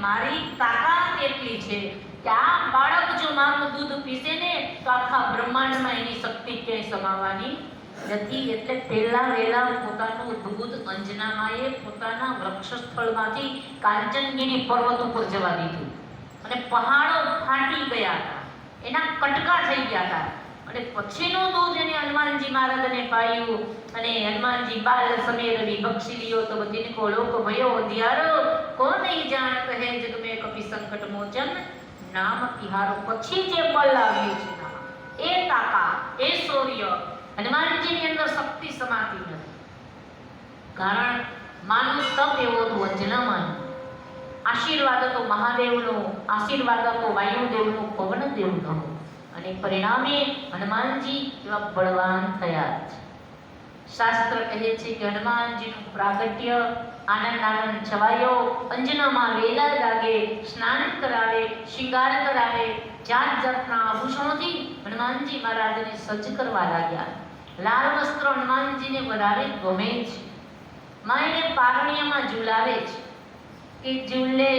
મારી તાકાત એટલી છે કે આ બાળક જો મારું દૂધ પીશે ને, તો આખા બ્રહ્માંડમાં એની શક્તિ ક્યાંય સમાવાની નથી. એટલે પહેલા વહેલા પોતાનું દૂધ અંજનામાએ પોતાના વૃક્ષસ્થળમાંથી કાંચનગીરી પર્વત ઉપર જવા દીધું. અને પહાડો ફાટી ગયા હતા. એના કટકા થઈ ગયા હતા. અને પછીનું દૂધ એને હનુમાનજી મહારાજને પાયું. અને હનુમાનજી બાલ સમે રવિ બક્ષી લિયો તો બધી કો લોક ભયો અધ્યારો કોણ નહીં જાણ કહે જગ મેં કપી સંકટ મોચન નામ તિહારો પછી જે બળ આવ્યું છે એ તાકાત એ શૌર્ય હનુમાનજીની અંદર શક્તિ સમાતી નથી. કારણ માનું તપ એવો હતો અંજનામાનું આશીર્વાદ તો મહાદેવનો, આશીર્વાદ તો વાયુદેવનો, પવનદેવનો. અને પરિણામે હનુમાનજી એવા બળવાન થયા છે. શાસ્ત્ર કહે છે કે હનુમાનજીનું પ્રાગટ્ય, આનંદ આનંદ છવાયો, અંજનામાં વેલા લાગે સ્નાન કરાવે, શિંગાર કરાવે, જાત જાતના આભૂષણોથી હનુમાનજી મહારાજને સજ્જ કરવા લાગ્યા. લાલ વસ્ત્ર હનુમાનજીને વધારે ગમે છે માં એને પારણિયામાં ઝુલાવે છે કે ઝૂલે